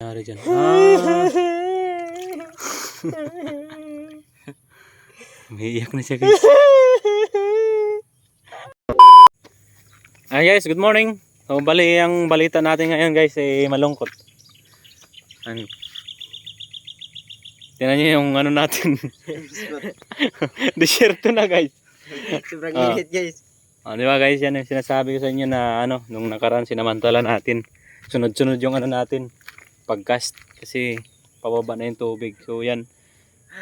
nangyari dyan? Ah, umiiyak na siya guys. Ah guys, good morning. So bali ang balita natin ngayon guys ay malungkot. Ano? Tingnan niyo yung ano natin. Desierto na guys. Sobrang Ah. init guys. Ah, di ba guys, yan yung sinasabi ko sa inyo na ano, nung nakaraan sinamantala natin. Sunod-sunod yung ano natin, pagcast kasi pababa na yung tubig. So yan,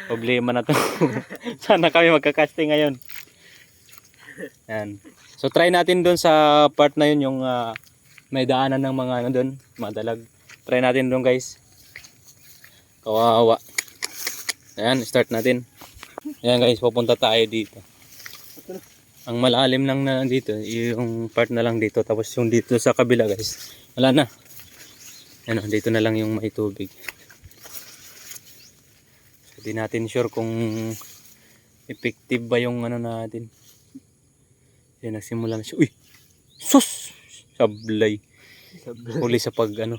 problema na to. Sana kami magka-casting ngayon. Yan. So try natin doon sa part na yun yung ah, may daanan ng mga ano doon, madalag. Try natin doon guys. Kawawa. Ayan, start natin. Ayan guys, pupunta tayo dito. Ang malalim lang na dito, yung part na lang dito. Tapos yung dito sa kabila guys, wala na. Ano, dito na lang yung may tubig. Hindi natin sure kung effective ba yung ano natin. Yan, nagsimula na siya. Uy! Sus! Sablay. Huli sa pag ano.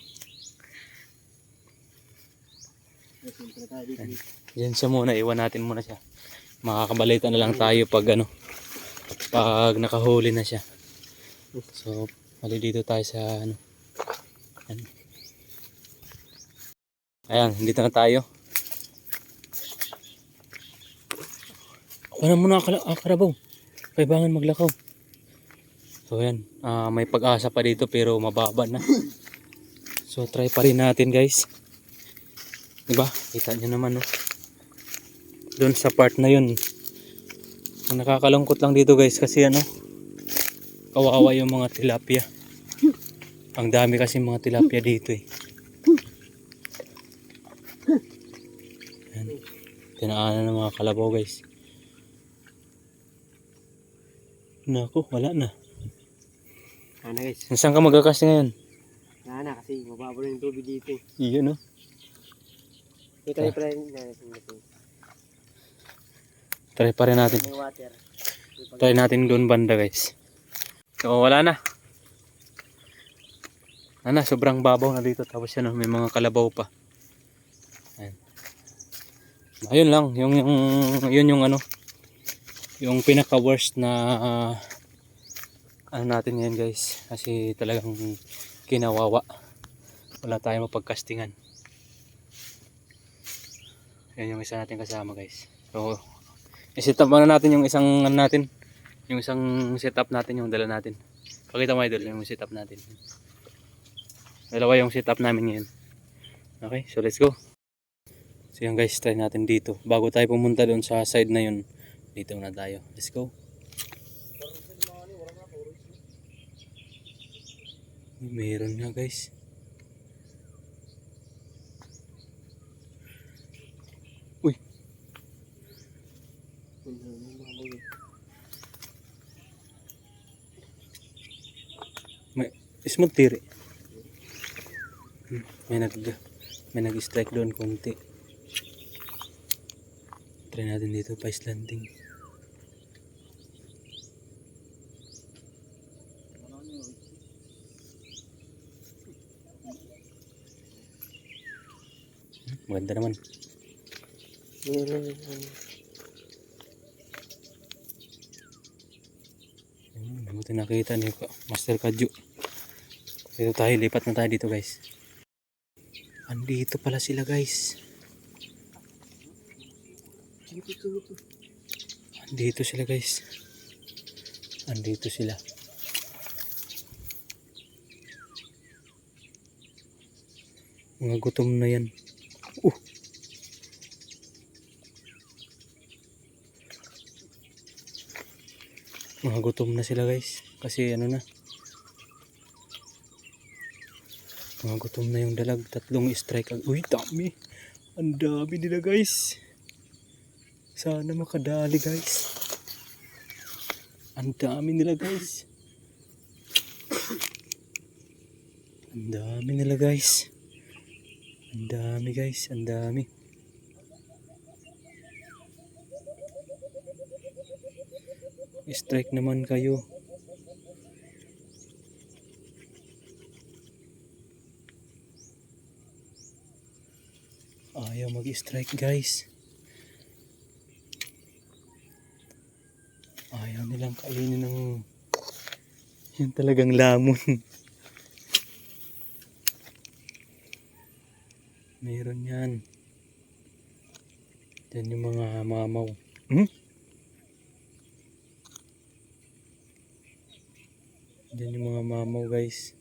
Yan siya muna, iwan natin muna siya. Makakabalita na lang tayo pag ano, pag nakahuli na siya. So, mali dito tayo sa ano. Yan. Ayan, dito na tayo. Na muna akala, ah, karabaw. Kailangan maglakaw. So, ayan. ah, may pag-asa pa dito pero mababa na. So, try pa rin natin guys. Diba? Kita nyo naman, no? Doon sa part na yun. Ang nakakalungkot lang dito guys kasi ano, kawawa yung mga tilapia. Ang dami kasi mga tilapia dito eh. Tinaanan ng mga kalabaw guys. Nako, wala na. Ano guys? Saan ka magkakasi ngayon? Wala na kasi mababa na yung tubig dito. Iyon no? May kami pa rin na Try pa rin natin. Try natin doon banda guys. So wala na. Ano, sobrang babaw na dito. Tapos yan, may mga kalabaw pa. Ayun lang, yung, yung, yun yung ano, yung pinaka worst na ah, ano natin ngayon guys. Kasi talagang kinawawa. Wala tayong mapagkastingan. Yan yung isa natin kasama guys. So, i-set up muna natin yung isang ano natin. Yung isang setup natin yung dala natin. Pakita mo idol yung setup natin. Dalawa yung setup namin ngayon. Okay, so let's go. So yan guys, try natin dito. Bago tayo pumunta doon sa side na yun, dito na tayo. Let's go. Meron nga guys. Uy, smooth tiri. Hmm, May nag may nag-strike doon konti. Try natin dito pa landing. Maganda naman. Hmm, Buti nakita ni Ka- Master Kadyo. Dito tayo, lipat na tayo dito guys. Andito pala sila guys. Sige po. Andito sila guys. Andito sila. Mga gutom na yan. Uh! Mga gutom na sila guys. Kasi ano na. Mga gutom na yung dalag. Tatlong strike. Uy, dami. Ang dami nila guys. Sana makadali guys. Ang dami nila guys. Ang dami nila guys. Ang dami guys, ang dami. Strike naman kayo. Ayaw mag-strike guys. Ayaw nilang kainin ng yun talagang lamon. Meron yan. Yan yung mga mamaw. Hmm? Yan yung mga mamaw guys.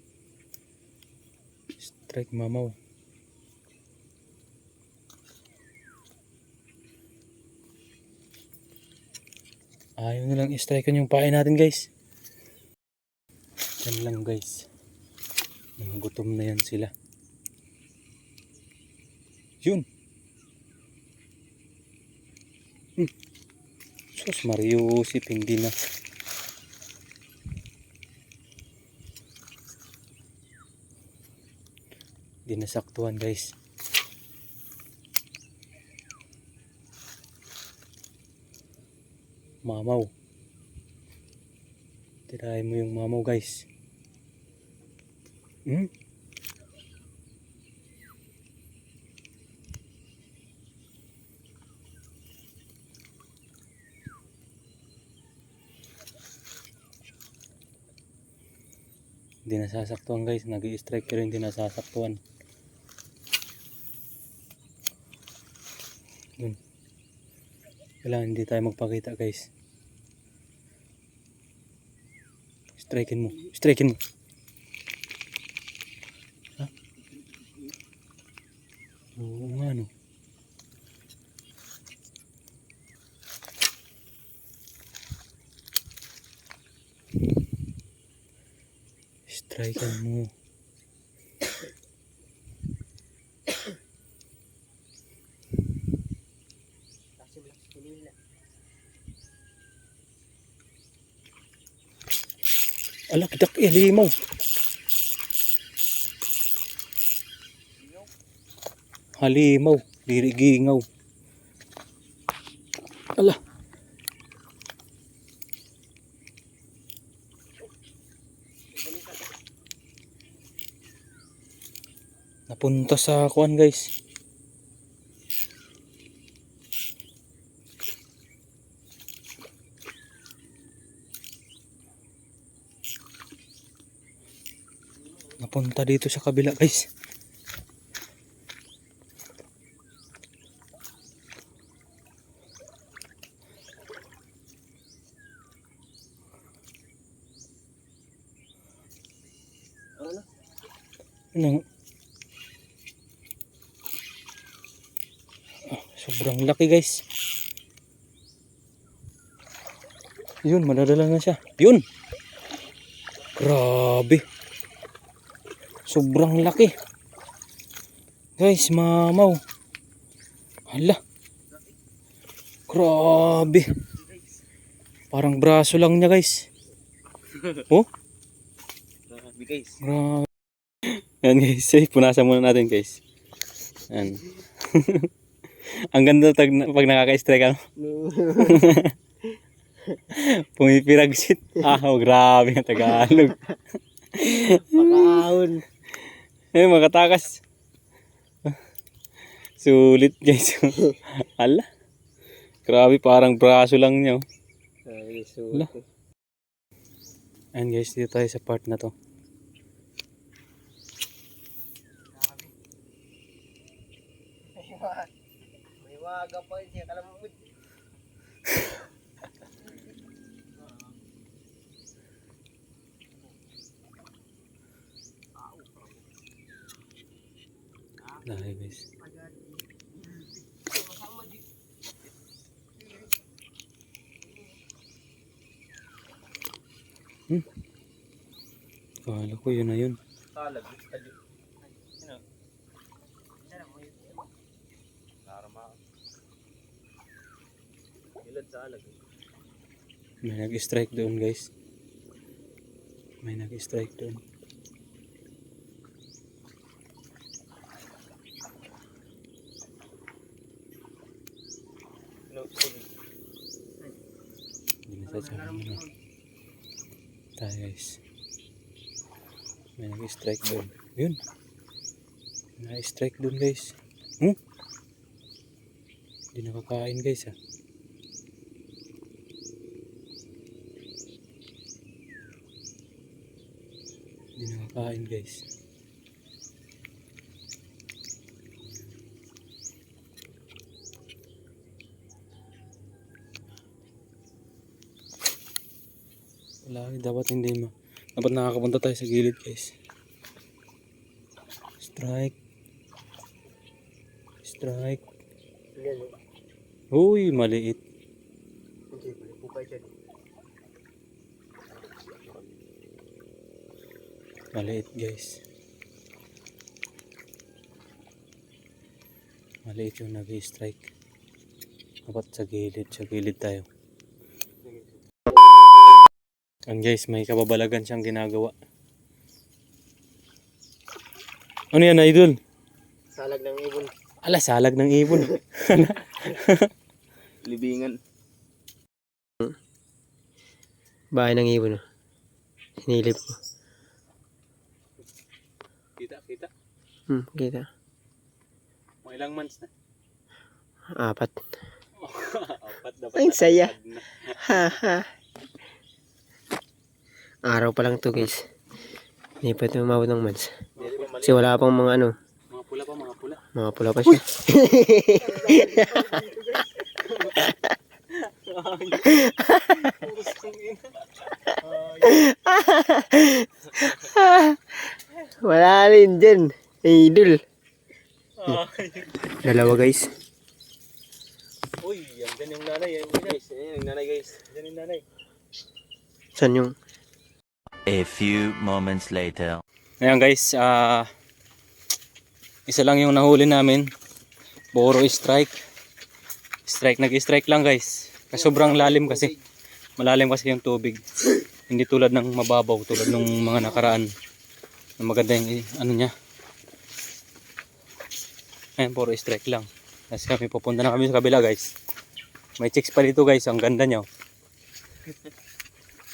Strike mamaw. Ayaw na lang i-strike yung pain natin guys. Yan lang guys. Gutom na yan sila. Yun. Hmm. Sus Mariusip, hindi na. Hindi guys. Mamaw. Tirahin mo yung mamaw guys. Hmm? Hindi guys. Nag-i-strike pero hindi nasasaktuhan. Yun. Kailangan hindi tayo magpakita guys. Strikein mo. Strikein mo. Ha? Oo nga no. Mo. Malakas po nila. Alak, dak, ilimaw. Halimaw, lirigingaw. Ala. Napunta sa kuan guys. Napunta dito sa kabila guys. Ano? Ano? Ah, sobrang laki guys. Yun, madadala na siya. Yun! Grabe. Sobrang laki. Guys, mamaw. Hala. Grabe. Parang braso lang niya guys. Oh, Grabe guys. grabe. Yan guys, punasan muna natin guys. Yan. Ang ganda tag, pag nakaka-strike ano. Pumipiragsit. Ah, oh, grabe ang Tagalog. Pakaahon. Eh, makatakas. Sulit guys. Hala. Grabe, parang braso lang niya. oh. Ay. Wala. Ayan guys, dito tayo sa part na to. May waga pa yun siya kalamamud. Dahil guys. Hmm. Kala ko yun na yun. Talag. Talag. Ilad sa alag. May nag-strike doon guys. May nag-strike doon. Tayo guys. May nag-strike doon. Yun. May nag-strike doon guys. Hmm? Hindi nakakain guys ah. Nakakain guys. Wala, dapat hindi ma. Dapat nakakapunta tayo sa gilid guys. Strike. Strike. Uy, maliit. Hindi, mali po kayo dyan. Maliit guys. Maliit yung nag-strike. Dapat sa gilid, sa gilid tayo. Yan guys, may kababalagan siyang ginagawa. Ano yan, idol? Salag ng ibon. Ala, salag ng ibon. Libingan. Bahay ng ibon. oh. Sinilip ko. Kita, kita. Hmm, kita. Mga ilang months na. Apat. Apat dapat. Ang saya. Ha ha. Araw pa lang to guys. Hindi pa ito umabot ng months. Kasi wala pang mga ano, Mga pula pa, mga pula. mga pula pa siya. Wala rin dyan. Idol. Dalawa guys. Uy, yan dyan yung nanay. Yan guys. Yan yung nanay guys. Yan yung nanay. Saan yung A few moments later. Ngayon guys, ah isa lang yung nahuli namin. Puro strike. Strike, nag-strike lang guys. Kasi sobrang lalim kasi. Malalim kasi yung tubig. Hindi tulad ng mababaw, tulad ng mga nakaraan. Na maganda yung ano niya. Ayan, puro strike lang. Kasi kami pupunta na kami sa kabila guys. May chicks pa dito guys, ang ganda niya. oh.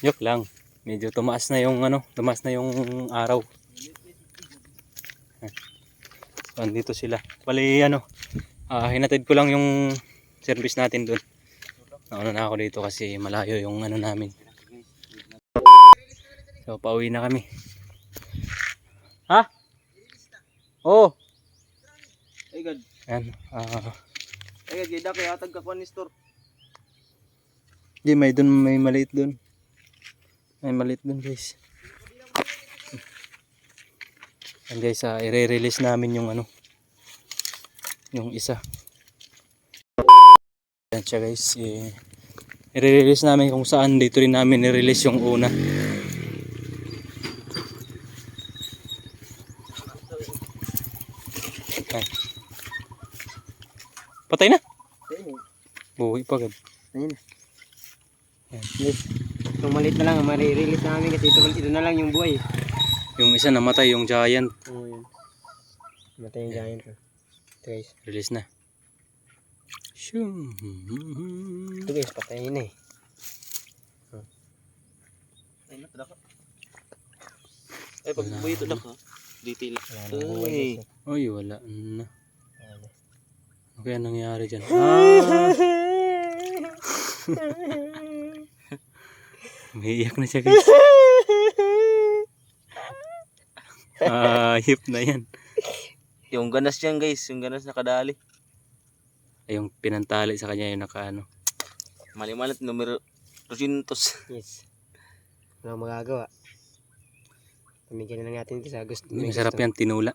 Joke lang. Medyo tumaas na yung ano, tumaas na yung araw. So, andito sila. Bali, ano, ah hinatid ko lang yung service natin doon. Nauna na ako dito kasi malayo yung ano namin. So, pauwi na kami. Ha? Oo. Ay, God. Ayan. Ah, Ay, God. Gida kaya atag ka ni store. di, may doon, may maliit doon. May maliit doon, guys. Ayan, guys, ah, i-release namin yung ano, yung isa. Ayan siya, guys. I-release namin kung saan dito rin namin i-release yung una. Patay na. Buhay pa, gad. Ayun. Ayan. Yes. Kung maliit na lang, marirelease namin kasi ito, ito na lang yung buhay. Yung isa namatay, yung giant. Oo, yun. Matay yung giant. Ito guys. Release na. Shoo. Ito guys, patayin na eh. Ay, natada ka. Ay, pag buhay ito na ka. Detail. Na Ay. wala na. Ano kaya nangyari dyan? Ah! Umiiyak na siya guys. Ayip na yan. Yung ganas yan, guys. Yung ganas nakadali. Ay, yung pinantali sa kanya yung nakaano. Mali-malit, numero 200. Yes. Wala magagawa. Pamigyan na lang natin kasi gusto. Masarap yan, tinula.